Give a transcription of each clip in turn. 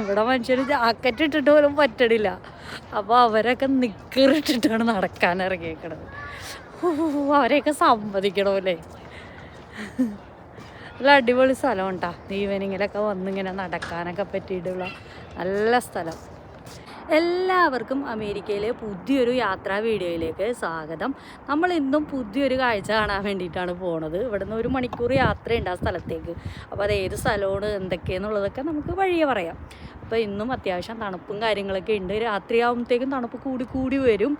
ഇവിടെ മനുഷ്യർ ജാക്കറ്റ് ഇട്ടിട്ട് പോലും പറ്റണില്ല. അപ്പോൾ അവരൊക്കെ നിക്കറിട്ടിട്ടാണ് നടക്കാൻ ഇറങ്ങിയേക്കണത്. അവരെയൊക്കെ സമ്മതിക്കണമല്ലേ? നല്ല അടിപൊളി സ്ഥലം ഉണ്ടാ ഈവനിങ്ങിലൊക്കെ വന്നിങ്ങനെ നടക്കാനൊക്കെ പറ്റിയിട്ടുള്ള നല്ല സ്ഥലം. എല്ലാവർക്കും അമേരിക്കയിലെ പുതിയൊരു യാത്രാ വീഡിയോയിലേക്ക് സ്വാഗതം. നമ്മൾ ഇന്നും പുതിയൊരു കാഴ്ച കാണാൻ വേണ്ടിയിട്ടാണ് പോണത്. ഇവിടുന്ന് ഒരു മണിക്കൂർ യാത്രയുണ്ട് ആ സ്ഥലത്തേക്ക്. അപ്പോൾ അത് ഏത് സ്ഥലമാണ് എന്തൊക്കെയെന്നുള്ളതൊക്കെ നമുക്ക് വഴിയെ പറയാം. അപ്പോൾ ഇന്നും അത്യാവശ്യം തണുപ്പും കാര്യങ്ങളൊക്കെ ഉണ്ട്. രാത്രിയാകുമ്പോഴത്തേക്കും തണുപ്പ് കൂടി കൂടി വരും.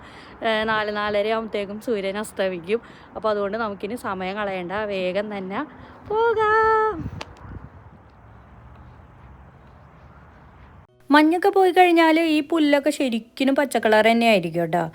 നാല് നാലര ആകുമ്പോഴത്തേക്കും സൂര്യൻ അസ്തമിക്കും. അപ്പോൾ അതുകൊണ്ട് നമുക്കിനി സമയം കളയേണ്ട. വേഗം തന്നെ പോകാം. മഞ്ഞൊക്കെ പോയി കഴിഞ്ഞാൽ ഈ പുല്ലൊക്കെ ശരിക്കും പച്ചക്കളർ തന്നെ ആയിരിക്കും കേട്ടോ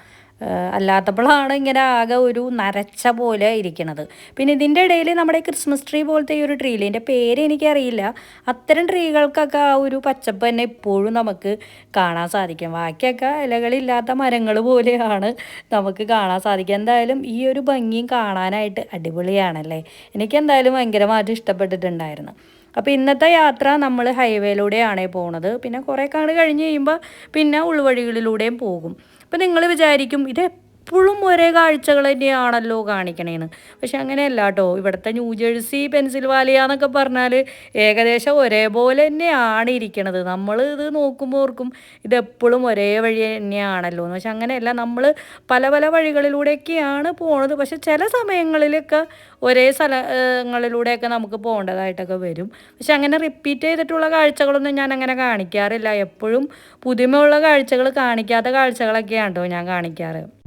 അല്ലാത്തപ്പോഴാണ് ഇങ്ങനെ ആകെ ഒരു നരച്ച പോലെ ഇരിക്കണത്. പിന്നെ ഇതിന്റെ ഇടയിൽ നമ്മുടെ ക്രിസ്മസ് ട്രീ പോലത്തെ ഈ ഒരു ട്രീയിൽ ഇതിന്റെ പേര് എനിക്കറിയില്ല. അത്തരം ട്രീകൾക്കൊക്കെ ആ ഒരു പച്ചപ്പ് തന്നെ ഇപ്പോഴും നമുക്ക് കാണാൻ സാധിക്കും. ബാക്കിയൊക്കെ ഇലകളില്ലാത്ത മരങ്ങൾ പോലെയാണ് നമുക്ക് കാണാൻ സാധിക്കുക. എന്തായാലും ഈ ഒരു ഭംഗിയും കാണാനായിട്ട് അടിപൊളിയാണല്ലേ? എനിക്ക് എന്തായാലും ഭയങ്കരമായിട്ട് ഇഷ്ടപ്പെട്ടിട്ടുണ്ടായിരുന്നു. അപ്പോൾ ഇന്നത്തെ യാത്ര നമ്മൾ ഹൈവേയിലൂടെയാണ് പോണത്. പിന്നെ കുറേ കാട് കഴിഞ്ഞ് കഴിയുമ്പോൾ പിന്നെ ഉൾവഴികളിലൂടെയും പോകും. അപ്പോൾ നിങ്ങൾ വിചാരിക്കും ഇത് എപ്പോഴും ഒരേ കാഴ്ചകൾ തന്നെയാണല്ലോ കാണിക്കണേന്ന്. പക്ഷെ അങ്ങനെയല്ല കേട്ടോ ഇവിടുത്തെ ന്യൂ ജേഴ്സി പെൻസിൽവാലിയ എന്നൊക്കെ പറഞ്ഞാൽ ഏകദേശം ഒരേപോലെ തന്നെയാണ് ഇരിക്കണത്. നമ്മൾ ഇത് നോക്കുമ്പോർക്കും ഇത് എപ്പോഴും ഒരേ വഴി തന്നെയാണല്ലോ എന്ന്. പക്ഷെ അങ്ങനെയല്ല. നമ്മൾ പല പല വഴികളിലൂടെയൊക്കെയാണ് പോണത്. പക്ഷെ ചില സമയങ്ങളിലൊക്കെ ഒരേ സ്ഥലങ്ങളിലൂടെയൊക്കെ നമുക്ക് പോകേണ്ടതായിട്ടൊക്കെ വരും. പക്ഷെ അങ്ങനെ റിപ്പീറ്റ് ചെയ്തിട്ടുള്ള കാഴ്ചകളൊന്നും ഞാൻ അങ്ങനെ കാണിക്കാറില്ല. എപ്പോഴും പുതുമയുള്ള കാഴ്ചകൾ കാണിക്കാത്ത കാഴ്ചകളൊക്കെയാണ് കേട്ടോ ഞാൻ കാണിക്കാറ്.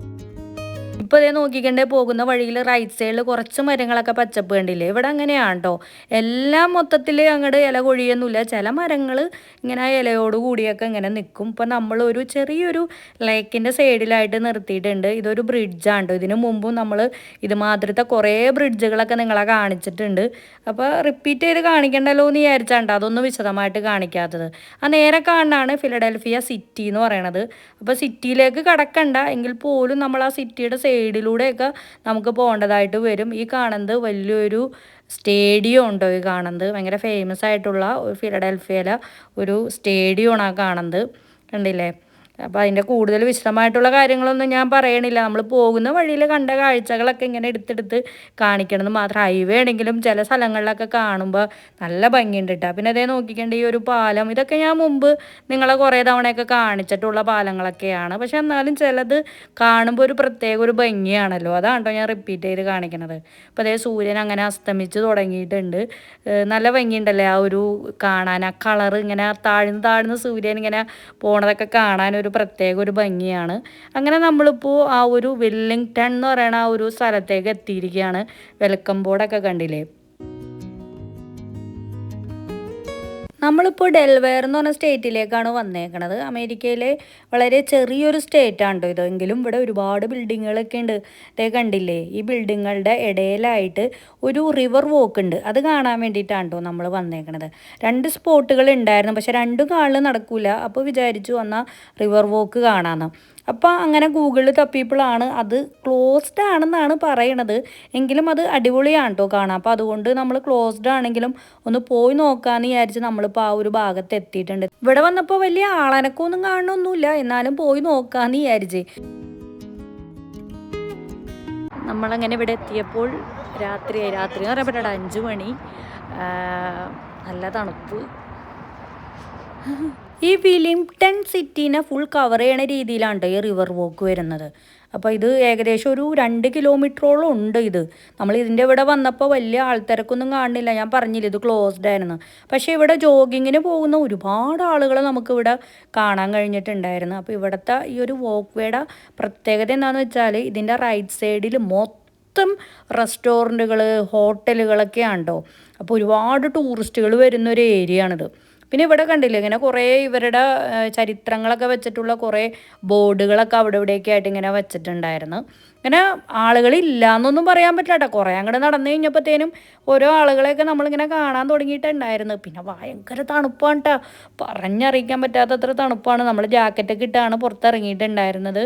ഇപ്പോൾ ഇതേ നോക്കിക്കണ്ടേ പോകുന്ന വഴിയിൽ റൈറ്റ് സൈഡിൽ കുറച്ച് മരങ്ങളൊക്കെ പച്ചപ്പ് കണ്ടില്ലേ? ഇവിടെ അങ്ങനെയാണ് കേട്ടോ എല്ലാം മൊത്തത്തിൽ അങ്ങോട്ട് ഇല കൊഴിയൊന്നുമില്ല ചില മരങ്ങൾ ഇങ്ങനെ ഇലയോട് കൂടിയൊക്കെ ഇങ്ങനെ നിൽക്കും ഇപ്പൊ നമ്മൾ ഒരു ചെറിയൊരു ലേക്കിന്റെ സൈഡിലായിട്ട് നിർത്തിയിട്ടുണ്ട്. ഇതൊരു ബ്രിഡ്ജാണ് കേട്ടോ ഇതിനു മുമ്പും നമ്മൾ ഇതുമാതിരത്തെ കുറേ ബ്രിഡ്ജുകളൊക്കെ നിങ്ങളെ കാണിച്ചിട്ടുണ്ട്. അപ്പോൾ റിപ്പീറ്റ് ചെയ്ത് കാണിക്കണ്ടല്ലോ എന്ന് വിചാരിച്ചാണ്ട് അതൊന്നും വിശദമായിട്ട് കാണിക്കാത്തത്. ആ നേരെ കാണാണ് ഫിലഡൽഫിയ സിറ്റി എന്ന് പറയണത്. അപ്പോൾ സിറ്റിയിലേക്ക് കടക്കണ്ട. എങ്കിൽ പോലും നമ്മൾ ആ സിറ്റിയുടെ സൈഡിലൂടെയൊക്കെ നമുക്ക് പോകേണ്ടതായിട്ട് വരും. ഈ കാണുന്നത് വലിയൊരു സ്റ്റേഡിയം ഉണ്ടോ ഈ കാണുന്നത് ഭയങ്കര ഫേമസ് ആയിട്ടുള്ള ഫിലഡൽഫിയയിലെ ഒരു സ്റ്റേഡിയമാണ് ആ കാണുന്നത്. കണ്ടില്ലേ? അപ്പോൾ അതിന്റെ കൂടുതൽ വിശദമായിട്ടുള്ള കാര്യങ്ങളൊന്നും ഞാൻ പറയണില്ല. നമ്മൾ പോകുന്ന വഴിയിൽ കണ്ട കാഴ്ചകളൊക്കെ ഇങ്ങനെ എടുത്തെടുത്ത് കാണിക്കണമെന്ന് മാത്രം. ഹൈവേ ആണെങ്കിലും ചില സ്ഥലങ്ങളിലൊക്കെ കാണുമ്പോൾ നല്ല ഭംഗിയുണ്ട് കേട്ടോ പിന്നെ അതേ നോക്കിക്കേണ്ട ഈ ഒരു പാലം ഇതൊക്കെ ഞാൻ മുമ്പ് നിങ്ങളെ കുറേ തവണയൊക്കെ കാണിച്ചിട്ടുള്ള പാലങ്ങളൊക്കെയാണ്. പക്ഷെ എന്നാലും ചിലത് കാണുമ്പോൾ ഒരു പ്രത്യേക ഒരു ഭംഗിയാണല്ലോ. അതാണ് ഞാൻ റിപ്പീറ്റ് ചെയ്ത് കാണിക്കണത്. അപ്പോൾ അതേ സൂര്യൻ അങ്ങനെ അസ്തമിച്ച് തുടങ്ങിയിട്ടുണ്ട്. നല്ല ഭംഗിയുണ്ടല്ലേ ആ ഒരു കാണാൻ? ആ കളർ ഇങ്ങനെ താഴ്ന്ന് താഴ്ന്ന് സൂര്യൻ ഇങ്ങനെ പോണതൊക്കെ കാണാൻ ഒരു പ്രത്യേക ഒരു ഭംഗിയാണ്. അങ്ങനെ നമ്മളിപ്പോൾ ആ ഒരു വെല്ലിംഗ്ടൺ എന്ന് പറയുന്ന ആ ഒരു സ്ഥലത്തേക്ക് എത്തിയിരിക്കുകയാണ്. വെൽക്കം ബോർഡൊക്കെ കണ്ടില്ലേ? നമ്മളിപ്പോൾ ഡെൽവെയർ എന്ന് പറഞ്ഞ സ്റ്റേറ്റിലേക്കാണ് വന്നേക്കണത്. അമേരിക്കയിലെ വളരെ ചെറിയൊരു സ്റ്റേറ്റാണ് കേട്ടോ ഇതെങ്കിലും ഇവിടെ ഒരുപാട് ബിൽഡിങ്ങുകളൊക്കെ ഉണ്ട് ഇതേ കണ്ടില്ലേ? ഈ ബിൽഡിങ്ങുകളുടെ ഇടയിലായിട്ട് ഒരു റിവർ വോക്ക് ഉണ്ട് അത് കാണാൻ വേണ്ടിയിട്ടാണ് കേട്ടോ നമ്മൾ വന്നേക്കണത്. രണ്ട് സ്പോട്ടുകൾ ഉണ്ടായിരുന്നു പക്ഷെ രണ്ടും കാളിൽ നടക്കൂല. അപ്പോൾ വിചാരിച്ചു വന്നാൽ റിവർ വോക്ക് കാണാമെന്ന് അപ്പോൾ അങ്ങനെ ഗൂഗിളിൽ തപ്പിയപ്പോഴാണ് അത് ക്ലോസ്ഡ് ആണെന്നാണ് പറയണത്. എങ്കിലും അത് അടിപൊളിയാണ് കേട്ടോ കാണാം അപ്പോൾ അതുകൊണ്ട് നമ്മൾ ക്ലോസ്ഡ് ആണെങ്കിലും ഒന്ന് പോയി നോക്കാമെന്ന് വിചാരിച്ച് നമ്മളിപ്പോൾ ആ ഒരു ഭാഗത്ത് എത്തിയിട്ടുണ്ട്. ഇവിടെ വന്നപ്പോൾ വലിയ ആളനക്കൊന്നും കാണണമൊന്നുമില്ല എന്നാലും പോയി നോക്കാമെന്ന് വിചാരിച്ച്. നമ്മളങ്ങനെ ഇവിടെ എത്തിയപ്പോൾ രാത്രിയായി. രാത്രി എന്ന് പറയപ്പെട്ട അഞ്ചു മണി. നല്ല തണുപ്പ്. ഈ വിലിംഗ്ടൺ സിറ്റീനെ ഫുൾ കവർ ചെയ്യണ രീതിയിലാണ് ഈ റിവർ വോക്ക് വരുന്നത്. അപ്പോൾ ഇത് ഏകദേശം ഒരു രണ്ട് കിലോമീറ്ററോളം ഉണ്ട് ഇത്. നമ്മൾ ഇതിന്റെ ഇവിടെ വന്നപ്പോൾ വലിയ ആൾത്തിരക്കൊന്നും കാണുന്നില്ല ഞാൻ പറഞ്ഞില്ല ഇത് ക്ലോസ്ഡ് ആയിരുന്നു. പക്ഷേ ഇവിടെ ജോഗിങ്ങിന് പോകുന്ന ഒരുപാട് ആളുകൾ നമുക്കിവിടെ കാണാൻ കഴിഞ്ഞിട്ടുണ്ടായിരുന്നു. അപ്പോൾ ഇവിടുത്തെ ഈ ഒരു വോക്ക് വേയുടെ പ്രത്യേകത എന്താണെന്ന് വെച്ചാൽ ഇതിന്റെ റൈറ്റ് സൈഡിൽ മൊത്തം റെസ്റ്റോറന്റുകൾ ഹോട്ടലുകളൊക്കെ ഉണ്ടോ അപ്പോൾ ഒരുപാട് ടൂറിസ്റ്റുകൾ വരുന്ന ഒരു ഏരിയ ആണിത്. പിന്നെ ഇവിടെ കണ്ടില്ലേ ഇങ്ങനെ കുറേ ഇവരുടെ ചരിത്രങ്ങളൊക്കെ വെച്ചിട്ടുള്ള കുറേ ബോർഡുകളൊക്കെ അവിടെ ഇവിടെയൊക്കെ ആയിട്ട് ഇങ്ങനെ വെച്ചിട്ടുണ്ടായിരുന്നു. ഇങ്ങനെ ആളുകളില്ല എന്നൊന്നും പറയാൻ പറ്റില്ല കേട്ടോ കുറേ അങ്ങോട്ട് നടന്നു കഴിഞ്ഞപ്പോഴത്തേനും ഓരോ ആളുകളെയൊക്കെ നമ്മളിങ്ങനെ കാണാൻ തുടങ്ങിയിട്ടുണ്ടായിരുന്നു. പിന്നെ ഭയങ്കര തണുപ്പാണ് കേട്ടോ പറഞ്ഞറിയിക്കാൻ പറ്റാത്തത്ര തണുപ്പാണ്. നമ്മൾ ജാക്കറ്റൊക്കെ ഇട്ടാണ് പുറത്തിറങ്ങിയിട്ടുണ്ടായിരുന്നത്.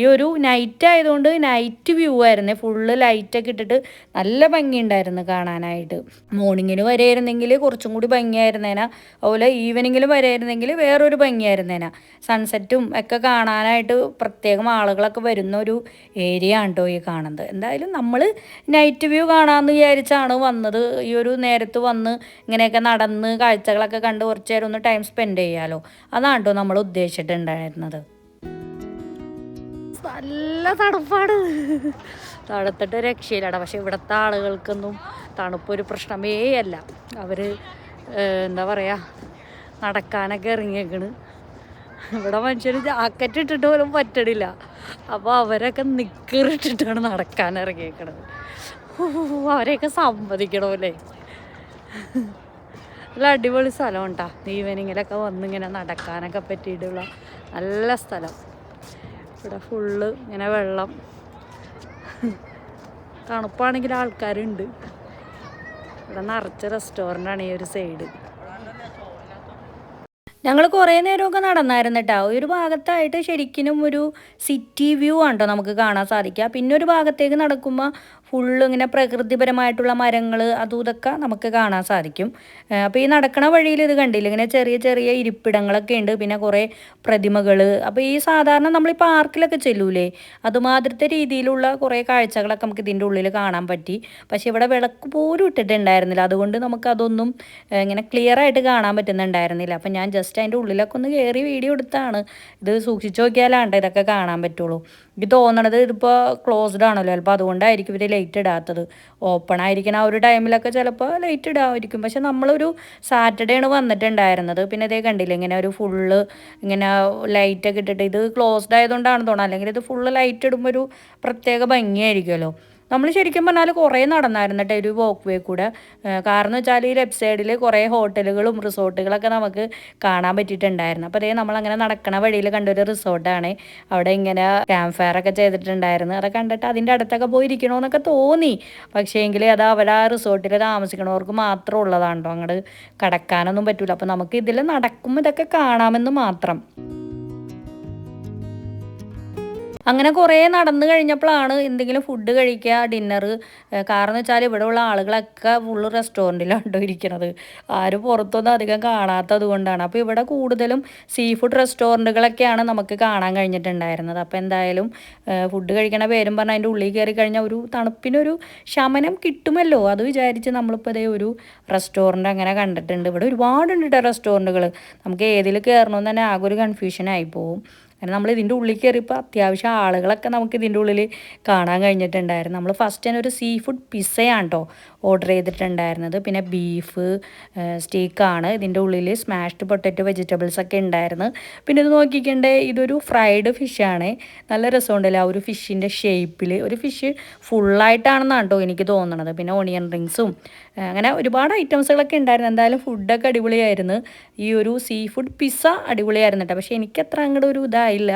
ഈ ഒരു നൈറ്റ് ആയതുകൊണ്ട് നൈറ്റ് വ്യൂ ആയിരുന്നേ. ഫുള്ള് ലൈറ്റൊക്കെ ഇട്ടിട്ട് നല്ല ഭംഗിയുണ്ടായിരുന്നു കാണാനായിട്ട്. മോർണിംഗിന് വരെയായിരുന്നെങ്കിൽ കുറച്ചും കൂടി ഭംഗിയായിരുന്നേന. അതുപോലെ ഈവനിങ്ങിൽ വരായിരുന്നെങ്കിൽ വേറൊരു ഭംഗിയായിരുന്നേന. സൺസെറ്റും ഒക്കെ കാണാനായിട്ട് പ്രത്യേകം ആളുകളൊക്കെ വരുന്ന ഒരു ഏരിയ ആണ് കേട്ടോ ഈ കാണുന്നത്. എന്തായാലും നമ്മൾ നൈറ്റ് വ്യൂ കാണാമെന്ന് വിചാരിച്ചാണ് വന്നത്. ഈ ഒരു നേരത്ത് വന്ന് ഇങ്ങനെയൊക്കെ നടന്ന് കാഴ്ചകളൊക്കെ കണ്ട് കുറച്ച് നേരം ഒന്ന് ടൈം സ്പെൻഡ് ചെയ്യാമല്ലോ അതാണ് കേട്ടോ നമ്മൾ ഉദ്ദേശിച്ചിട്ടുണ്ടായിരുന്നത്. നല്ല തണുപ്പാണ്. തണുത്തിട്ട് രക്ഷയില്ലടാ പക്ഷെ ഇവിടുത്തെ ആളുകൾക്കൊന്നും തണുപ്പ് ഒരു പ്രശ്നമേ അല്ല. അവർ എന്താ പറയുക നടക്കാനൊക്കെ ഇറങ്ങിയേക്കണ്. ഇവിടെ മനുഷ്യർ ജാക്കറ്റ് ഇട്ടിട്ട് പോലും പറ്റണില്ല. അപ്പോൾ അവരൊക്കെ നിക്കറിട്ടിട്ടാണ് നടക്കാൻ ഇറങ്ങിയേക്കണത്. അവരെയൊക്കെ സമ്മതിക്കണമല്ലേ? നല്ല അടിപൊളി സ്ഥലം ഉണ്ടാ? ഈവനിങ്ങിലൊക്കെ വന്നിങ്ങനെ നടക്കാനൊക്കെ പറ്റിയിട്ടുള്ള നല്ല സ്ഥലം. ഇവിടെ ഫുള്ള് ഇങ്ങനെ വെള്ളം. തണുപ്പാണെങ്കിൽ ആൾക്കാരുണ്ട്. ഇവിടെ നിറച്ച ആണ് ഈ ഒരു സൈഡ് ഞങ്ങൾ കുറേ നേരമൊക്കെ നടന്നായിരുന്നു കേട്ടോ ഒരു ഭാഗത്തായിട്ട് ശരിക്കും ഒരു സിറ്റി വ്യൂ ആണ് നമുക്ക് കാണാൻ സാധിക്കുക. പിന്നെ ഒരു ഭാഗത്തേക്ക് നടക്കുമ്പോൾ ഫുള്ള് ഇങ്ങനെ പ്രകൃതിപരമായിട്ടുള്ള മരങ്ങൾ അതും ഇതൊക്കെ നമുക്ക് കാണാൻ സാധിക്കും. അപ്പോൾ ഈ നടക്കണ വഴിയിൽ ഇത് കണ്ടില്ല? ഇങ്ങനെ ചെറിയ ചെറിയ ഇരിപ്പിടങ്ങളൊക്കെ ഉണ്ട്. പിന്നെ കുറേ പ്രതിമകൾ അപ്പോൾ ഈ സാധാരണ നമ്മൾ ഈ പാർക്കിലൊക്കെ ചെല്ലൂലേ? അതുമാതിരത്തെ രീതിയിലുള്ള കുറേ കാഴ്ചകളൊക്കെ നമുക്ക് ഇതിന്റെ ഉള്ളിൽ കാണാൻ പറ്റി. പക്ഷേ ഇവിടെ വിളക്ക് പോലും ഇട്ടിട്ടുണ്ടായിരുന്നില്ല. അതുകൊണ്ട് നമുക്ക് അതൊന്നും ഇങ്ങനെ ക്ലിയർ ആയിട്ട് കാണാൻ പറ്റുന്നുണ്ടായിരുന്നില്ല. അപ്പം ഞാൻ ജസ്റ്റ് അതിന്റെ ഉള്ളിലൊക്കെ ഒന്ന് കയറി വീഡിയോ എടുത്താണ്. ഇത് സൂക്ഷിച്ചു നോക്കിയാലാണ്ട് ഇതൊക്കെ കാണാൻ പറ്റുള്ളൂ. എനിക്ക് തോന്നണത് ഇതിപ്പോൾ ക്ലോസ്ഡ് ആണല്ലോ. ചിലപ്പോൾ അതുകൊണ്ടായിരിക്കും ഇവർ ലൈറ്റ് ഇടാത്തത്. ഓപ്പൺ ആയിരിക്കുന്ന ആ ഒരു ടൈമിലൊക്കെ ചിലപ്പോൾ ലൈറ്റ് ഇടാമായിരിക്കും. പക്ഷെ നമ്മളൊരു സാറ്റർഡേ ആണ് വന്നിട്ടുണ്ടായിരുന്നത്. പിന്നെ ഇതേ കണ്ടില്ല ഇങ്ങനെ ഒരു ഫുള്ള് ഇങ്ങനെ ലൈറ്റൊക്കെ ഇട്ടിട്ട് ഇത് ക്ലോസ്ഡ് ആയതുകൊണ്ടാണ് തോന്നുന്നത് അല്ലെങ്കിൽ ഇത് ഫുള്ള് ലൈറ്റ് ഇടുമ്പോൾ ഒരു പ്രത്യേക ഭംഗിയായിരിക്കുമല്ലോ. നമ്മൾ ശരിക്കും പറഞ്ഞാൽ കുറേ നടന്നായിരുന്നു കേട്ടോ ഒരു വോക്ക് വേ കൂടെ കാരണം വെച്ചാൽ ഈ ലെഫ്റ്റ് സൈഡിൽ കുറേ ഹോട്ടലുകളും റിസോർട്ടുകളൊക്കെ നമുക്ക് കാണാൻ പറ്റിയിട്ടുണ്ടായിരുന്നു. അപ്പോൾ അതേ നമ്മളങ്ങനെ നടക്കണ വഴിയിൽ കണ്ടൊരു റിസോർട്ടാണ്. അവിടെ ഇങ്ങനെ ക്യാമ്പ് ഒക്കെ ചെയ്തിട്ടുണ്ടായിരുന്നു. അതൊക്കെ കണ്ടിട്ട് അതിന്റെ അടുത്തൊക്കെ പോയിരിക്കണമെന്നൊക്കെ തോന്നി. പക്ഷേ എങ്കിൽ അത് അവിടെ ആ റിസോർട്ടിൽ താമസിക്കണവർക്ക് മാത്രം ഉള്ളതാണ് കേട്ടോ അങ്ങോട്ട് കടക്കാനൊന്നും പറ്റില്ല അപ്പോൾ നമുക്ക് ഇതിൽ നടക്കുമ്പോൾ ഇതൊക്കെ കാണാമെന്ന് മാത്രം. അങ്ങനെ കുറേ നടന്നു കഴിഞ്ഞപ്പോഴാണ് എന്തെങ്കിലും ഫുഡ് കഴിക്കുക ഡിന്നർ കാരണം എന്ന് വെച്ചാൽ ഇവിടെ ഉള്ള ആളുകളൊക്കെ ഫുള്ള് റെസ്റ്റോറന്റിലാണ് ഇരിക്കുന്നത് ആരും പുറത്തൊന്നും അധികം കാണാത്തത് കൊണ്ടാണ്. അപ്പോൾ ഇവിടെ കൂടുതലും സീ ഫുഡ് റെസ്റ്റോറന്റുകളൊക്കെയാണ് നമുക്ക് കാണാൻ കഴിഞ്ഞിട്ടുണ്ടായിരുന്നത്. അപ്പോൾ എന്തായാലും ഫുഡ് കഴിക്കണ പേരും പറഞ്ഞാൽ അതിന്റെ ഉള്ളിൽ കയറി കഴിഞ്ഞാൽ ഒരു തണുപ്പിനൊരു ശമനം കിട്ടുമല്ലോ. അത് വിചാരിച്ച് നമ്മളിപ്പോൾ ഇതേ ഒരു റെസ്റ്റോറന്റ് അങ്ങനെ കണ്ടിട്ടുണ്ട്. ഇവിടെ ഒരുപാടുണ്ട് റെസ്റ്റോറന്റുകൾ നമുക്ക് ഏതിൽ കയറണമെന്ന് തന്നെ ആകെ ഒരു കൺഫ്യൂഷൻ ആയി പോകും കാരണം നമ്മൾ ഇതിന്റെ ഉള്ളിൽ കയറിയപ്പോൾ അത്യാവശ്യം ആളുകളൊക്കെ നമുക്ക് ഇതിന്റെ ഉള്ളിൽ കാണാൻ കഴിഞ്ഞിട്ടുണ്ടായിരുന്നു. നമ്മൾ ഫസ്റ്റ് തന്നെ ഒരു സീ ഫുഡ് പിസ്സയാണ് കേട്ടോ ഓർഡർ ചെയ്തിട്ടുണ്ടായിരുന്നത്. പിന്നെ ബീഫ് സ്റ്റീക്കാണ് ഇതിന്റെ ഉള്ളിൽ സ്മാഷ്ഡ് പൊട്ടറ്റോ വെജിറ്റബിൾസ് ഒക്കെ ഉണ്ടായിരുന്നു. പിന്നെ ഇത് നോക്കിക്കണ്ടേ ഇതൊരു ഫ്രൈഡ് ഫിഷാണ് നല്ല രസമുണ്ടല്ലോ ആ ഒരു ഫിഷിന്റെ ഷേപ്പിൽ ഒരു ഫിഷ് ഫുള്ളായിട്ടാണെന്നാണ് കേട്ടോ എനിക്ക് തോന്നുന്നത് പിന്നെ ഓണിയൻ റിങ്സും അങ്ങനെ ഒരുപാട് ഐറ്റംസുകളൊക്കെ ഉണ്ടായിരുന്നു. എന്തായാലും ഫുഡൊക്കെ അടിപൊളിയായിരുന്നു. ഈ ഒരു സീ ഫുഡ് പിസ്സ അടിപൊളിയായിരുന്നു കേട്ടോ പക്ഷേ എനിക്കത്ര അങ്ങോട്ട് ഒരു ഇതായില്ല.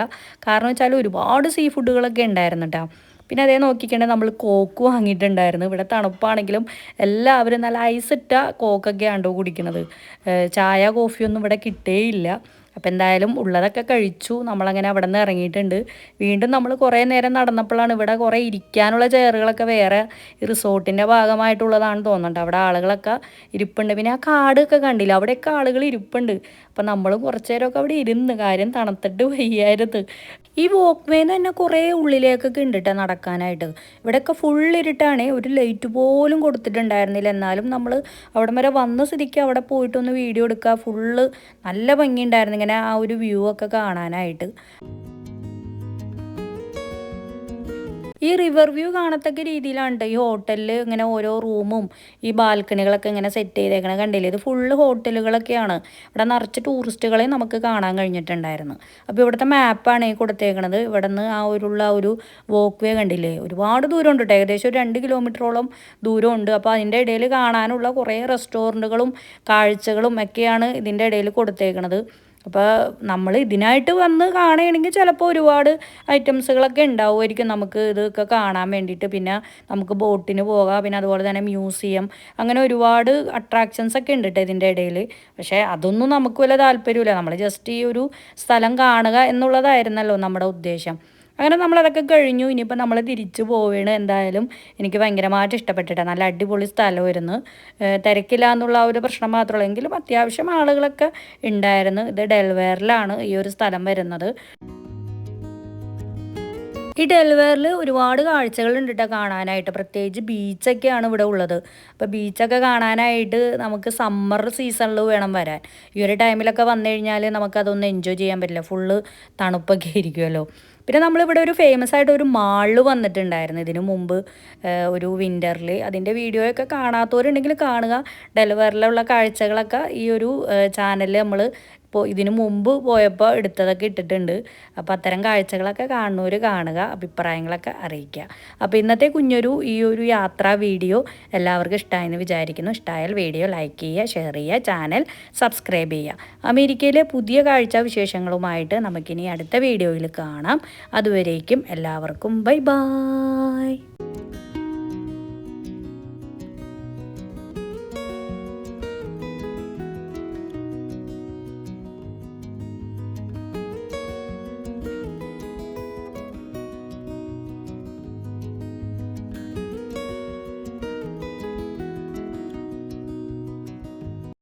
കാരണം വെച്ചാൽ ഒരുപാട് സീ ഫുഡുകളൊക്കെ ഉണ്ടായിരുന്നു കേട്ടോ പിന്നെ അതേ നോക്കിക്കണ്ടേ നമ്മൾ കോക്ക് വാങ്ങിയിട്ടുണ്ടായിരുന്നു. ഇവിടെ തണുപ്പാണെങ്കിലും എല്ലാവരും നല്ല ഐസിട്ട കോക്കൊക്കെയാണ് കുടിക്കുന്നത് ചായ കോഫിയൊന്നും ഇവിടെ കിട്ടേയില്ല. അപ്പോൾ എന്തായാലും ഉള്ളതൊക്കെ കഴിച്ചു. നമ്മളങ്ങനെ അവിടെ നിന്ന് ഇറങ്ങിയിട്ടുണ്ട്. വീണ്ടും നമ്മൾ കുറേ നേരം നടന്നപ്പോഴാണ് ഇവിടെ കുറേ ഇരിക്കാനുള്ള ചെയറുകളൊക്കെ വേറെ ഈ റിസോർട്ടിന്റെ ഭാഗമായിട്ടുള്ളതാണ് തോന്നുന്നുണ്ട്. അവിടെ ആളുകളൊക്കെ ഇരിപ്പുണ്ട്. പിന്നെ ആ കാടൊക്കെ കണ്ടില്ല? അവിടെയൊക്കെ ആളുകൾ ഇരിപ്പുണ്ട്. അപ്പം നമ്മൾ കുറച്ച് നേരമൊക്കെ അവിടെ ഇരുന്ന് കാര്യം തണുത്തിട്ട് വയ്യായിരുന്നു. ഈ വോക്ക് വേന്ന് തന്നെ കുറേ ഉള്ളിലേക്കൊക്കെ ഉണ്ട് കേട്ടോ നടക്കാനായിട്ട്. ഇവിടെയൊക്കെ ഫുൾ ഇരുട്ടാണ്. ഒരു ലൈറ്റ് പോലും കൊടുത്തിട്ടുണ്ടായിരുന്നില്ല. എന്നാലും നമ്മൾ അവിടെ വരെ വന്ന സ്ഥിതിക്ക് അവിടെ പോയിട്ടൊന്ന് വീഡിയോ എടുക്കുക ഫുള്ള് നല്ല ഭംഗിയുണ്ടായിരുന്നു ഇങ്ങനെ ആ ഒരു വ്യൂ ഒക്കെ കാണാനായിട്ട്. ഈ റിവർ വ്യൂ കാണത്തക്ക രീതിയിലാണ് ഈ ഹോട്ടലിൽ ഇങ്ങനെ ഓരോ റൂമും ഈ ബാൽക്കണികളൊക്കെ ഇങ്ങനെ സെറ്റ് ചെയ്തേക്കണ. കണ്ടില്ലേ? ഇത് ഫുള്ള് ഹോട്ടലുകളൊക്കെയാണ് ഇവിടെ നിറച്ച് ടൂറിസ്റ്റുകളെ നമുക്ക് കാണാൻ കഴിഞ്ഞിട്ടുണ്ടായിരുന്നു. അപ്പോൾ ഇവിടുത്തെ മാപ്പാണ് ഈ കൊടുത്തേക്കണത്. ഇവിടെ നിന്ന് ആ ഒരുള്ള ഒരു വോക്ക് വേ കണ്ടില്ലേ? ഒരുപാട് ദൂരം ഉണ്ട് കേട്ടോ ഏകദേശം ഒരു രണ്ട് കിലോമീറ്ററോളം ദൂരമുണ്ട്. അപ്പോൾ അതിന്റെ ഇടയിൽ കാണാനുള്ള കുറേ റെസ്റ്റോറന്റുകളും കാഴ്ചകളും ഒക്കെയാണ് ഇതിന്റെ ഇടയിൽ കൊടുത്തേക്കണത്. അപ്പോൾ നമ്മൾ ഇതിനായിട്ട് വന്ന് കാണുകയാണെങ്കിൽ ചിലപ്പോൾ ഒരുപാട് ഐറ്റംസുകളൊക്കെ ഉണ്ടാവുമായിരിക്കും നമുക്ക് ഇതൊക്കെ കാണാൻ വേണ്ടിയിട്ട്. പിന്നെ നമുക്ക് ബോട്ടിന് പോകാം പിന്നെ അതുപോലെ തന്നെ മ്യൂസിയം അങ്ങനെ ഒരുപാട് അട്രാക്ഷൻസ് ഒക്കെ ഉണ്ട് കേട്ടോ ഇതിന്റെ ഇടയിൽ. പക്ഷേ അതൊന്നും നമുക്ക് വല്ല താല്പര്യമില്ല. നമ്മൾ ജസ്റ്റ് ഈ ഒരു സ്ഥലം കാണുക എന്നുള്ളതായിരുന്നല്ലോ നമ്മുടെ ഉദ്ദേശം. അങ്ങനെ നമ്മളതൊക്കെ കഴിഞ്ഞു. ഇനിയിപ്പോൾ നമ്മൾ തിരിച്ചു പോവുകയാണ് എന്തായാലും. എനിക്ക് ഭയങ്കരമായിട്ട് ഇഷ്ടപ്പെട്ടിട്ട്. നല്ല അടിപൊളി സ്ഥലമായിരുന്നു തിരക്കില്ല എന്നുള്ള ഒരു പ്രശ്നം മാത്രമല്ല എങ്കിലും അത്യാവശ്യം ആളുകളൊക്കെ ഉണ്ടായിരുന്നു. ഇത് ഡെൽവേറിലാണ് ഈ ഒരു സ്ഥലം വരുന്നത്. ഈ ഡെൽവെയറിൽ ഒരുപാട് കാഴ്ചകളുണ്ട് കേട്ടോ കാണാനായിട്ട്. പ്രത്യേകിച്ച് ബീച്ചൊക്കെയാണ് ഇവിടെ ഉള്ളത്. അപ്പോൾ ബീച്ചൊക്കെ കാണാനായിട്ട് നമുക്ക് സമ്മർ സീസണിൽ വേണം വരാൻ. ഈ ഒരു ടൈമിലൊക്കെ വന്നു കഴിഞ്ഞാൽ നമുക്കതൊന്നും എൻജോയ് ചെയ്യാൻ പറ്റില്ല. ഫുള്ള് തണുപ്പൊക്കെ ആയിരിക്കുമല്ലോ പിന്നെ നമ്മളിവിടെ ഒരു ഫേമസ് ആയിട്ട് ഒരു മാളിൽ വന്നിട്ടുണ്ടായിരുന്നു. ഇതിനു മുമ്പ് ഒരു വിന്ററിൽ അതിന്റെ വീഡിയോയൊക്കെ കാണാത്തവരുണ്ടെങ്കിൽ കാണുക. ഡെലിവറിലുള്ള കാഴ്ചകളൊക്കെ ഈ ഒരു ചാനലിൽ നമ്മൾ ഇപ്പോൾ ഇതിന് മുമ്പ് പോയപ്പോൾ എടുത്തതൊക്കെ ഇട്ടിട്ടുണ്ട്. അപ്പോൾ അത്തരം കാഴ്ചകളൊക്കെ കാണുന്നവർ കാണുക അഭിപ്രായങ്ങളൊക്കെ അറിയിക്കുക. അപ്പോൾ ഇന്നത്തെ കുഞ്ഞൊരു ഈ ഒരു യാത്രാ വീഡിയോ എല്ലാവർക്കും ഇഷ്ടമായെന്ന് വിചാരിക്കുന്നു. ഇഷ്ടമായാൽ വീഡിയോ ലൈക്ക് ചെയ്യുക ഷെയർ ചെയ്യുക ചാനൽ സബ്സ്ക്രൈബ് ചെയ്യുക. അമേരിക്കയിലെ പുതിയ കാഴ്ച വിശേഷങ്ങളുമായിട്ട് നമുക്കിനി അടുത്ത വീഡിയോയിൽ കാണാം. അതുവരേക്കും എല്ലാവർക്കും ബൈ ബായ്